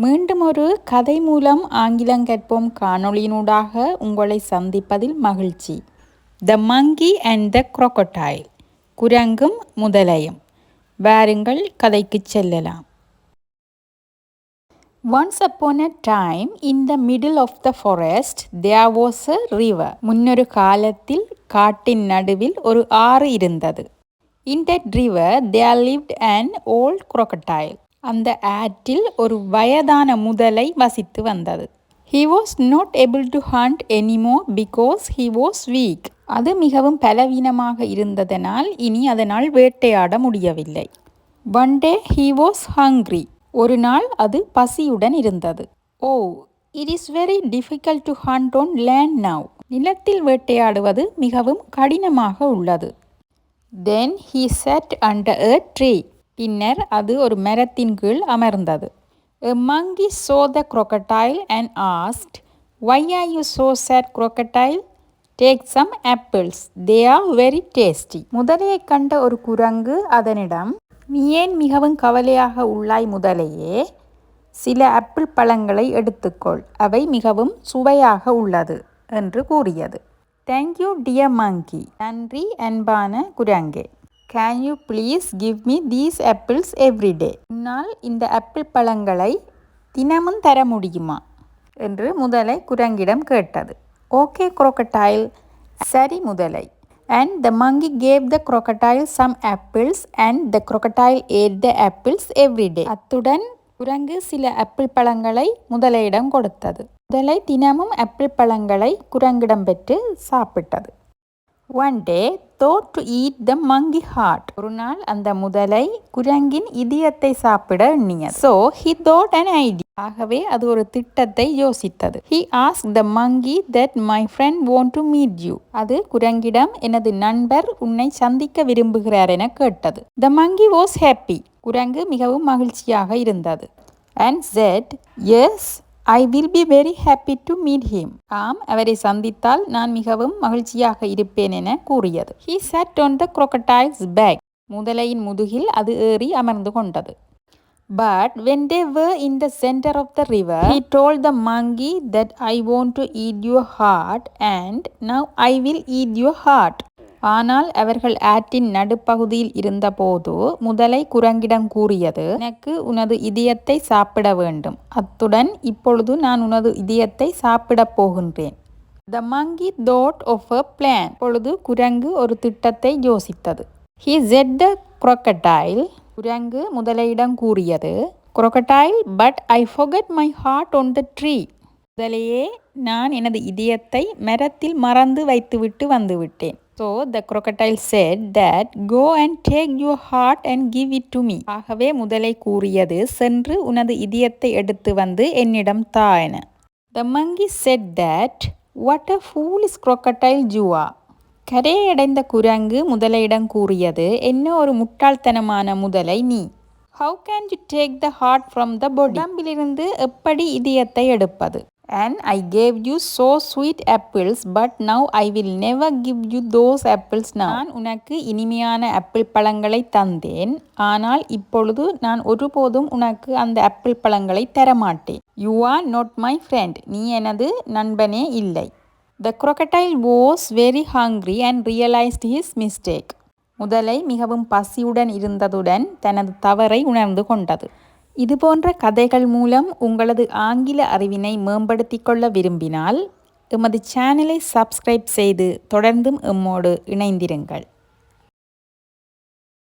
மீண்டும் ஒரு கதை மூலம் ஆங்கிலம் கற்போம் காணொளியினூடாக உங்களை சந்திப்பதில் மகிழ்ச்சி. The monkey and the crocodile. குரங்கும் முதலையும். வாருங்கள் கதைக்கு செல்லலாம். Once upon a time in the middle of the forest there was a river முன்னொரு காலத்தில் காட்டின் நடுவில் ஒரு ஆறு இருந்தது. In that river there lived and old crocodile. அந்த ஆற்றில் ஒரு வயதான முதலை வசித்து வந்தது. He was not able to hunt anymore because he was weak அது மிகவும் பலவீனமாக இருந்ததனால் இனி அதனால் வேட்டையாட முடியவில்லை. One day he was hungry ஒரு நாள் அது பசியுடன் இருந்தது. ஓ it is very difficult to hunt on land now நிலத்தில் வேட்டையாடுவது மிகவும் கடினமாக உள்ளது. Then he sat under a tree பின்னர் அது ஒரு மரத்தின் கீழ் அமர்ந்தது. A monkey saw the crocodile and asked why are you so sad, crocodile? Take some apples they are very tasty முதலையை கண்ட ஒரு குரங்கு அதனிடம் நீ ஏன் மிகவும் கவலையாக உள்ளாய் முதலையே? சில ஆப்பிள் பழங்களை எடுத்துக்கொள். அவை மிகவும் சுவையாக உள்ளது என்று கூறியது. தேங்க்யூ டியர் மங்கி நன்றி அன்பான குரங்கே. Can you please give me these apples every day உன்னால் இந்த ஆப்பிள் பழங்களை தினமும் தர முடியுமா? என்று முதலை குரங்கிடம் கேட்டது. ஓகே குரோக்கட்டாயில் சரி முதலை. And the monkey gave the crocodile some apples and the crocodile ate the apples every day அத்துடன் குரங்கு சில ஆப்பிள் பழங்களை முதலையிடம் கொடுத்தது. முதலை தினமும் ஆப்பிள் பழங்களை குரங்கிடம் பெற்று சாப்பிட்டது. One day thought to eat the monkey heart ஒரு நாள் அந்த முதலை குரங்கின் இதயத்தை சாப்பிட எண்ணிய so he thought an idea ஆகவே அது ஒரு திட்டத்தை யோசித்தது. He asked the monkey that my friend want to meet you அது குரங்கிடம் எனது நண்பர் உன்னை சந்திக்க விரும்புகிறார் என கேட்டது. த மங்கி வாஸ் ஹாப்பி குரங்கு மிகவும் மகிழ்ச்சியாக இருந்தது. And said as I will be very happy to meet him ஆம் அவரை சந்தித்தால் நான் மிகவும் மகிழ்ச்சியாக இருப்பேன் என கூறியது he sat on the crocodile's back முதலையின் முதுகில் அது ஏறி அமர்ந்து கொண்டது but when they were in the centre of the river he told the monkey that I want to eat your heart and now I will eat your heart ஆனால் அவர்கள் ஆற்றின் நடுப்பகுதியில் இருந்தபோது முதலை குரங்கிடம் கூறியது எனக்கு உனது இதயத்தை சாப்பிட வேண்டும். அத்துடன் இப்பொழுது நான் உனது இதயத்தை சாப்பிடப் போகின்றேன். The monkey thought of a plan பொழுது குரங்கு ஒரு திட்டத்தை யோசித்தது. ஹி ஜெட் த குரொக்கடைல் குரங்கு முதலையிடம் கூறியது crocodile but I forgot my heart on the tree முதலையே நான் எனது இதயத்தை மரத்தில் மறந்து வைத்துவிட்டு வந்துவிட்டேன். So the crocodile said that go and take you heart and give it to me ஆகவே முதலை கூறியது சென்று உனது இதயத்தை எடுத்து வந்து என்னிடம் தா என. The monkey said that what a fool is you are. கரையடைந்த குரங்கு முதலையிடம் கூறியது என்ன ஒரு முட்டாள்தனமான முதலை நீ. How can you take the heart from the body உடம்பிலிருந்து எப்படி இதயத்தை எடுப்பது? And I gave you sweet sweet apples but I I will never give you those apples நான் உனக்கு இனிமையான ஆப்பிள் பழங்களை தந்தேன். ஆனால் இப்பொழுது நான் ஒருபோதும் உனக்கு அந்த ஆப்பிள் பழங்களை தரமாட்டேன். You are not my friend நீ எனது நண்பனே இல்லை. The crocodile was very hungry and realized his mistake. முதலை மிகவும் பசியுடன் இருந்ததுடன் தனது தவறை உணர்ந்து கொண்டது. இதுபோன்ற கதைகள் மூலம் உங்களது ஆங்கில அறிவினை மேம்படுத்திக் கொள்ள விரும்பினால் எமது சேனலை சப்ஸ்கிரைப் செய்து தொடர்ந்தும் எம்மோடு இணைந்திருங்கள்.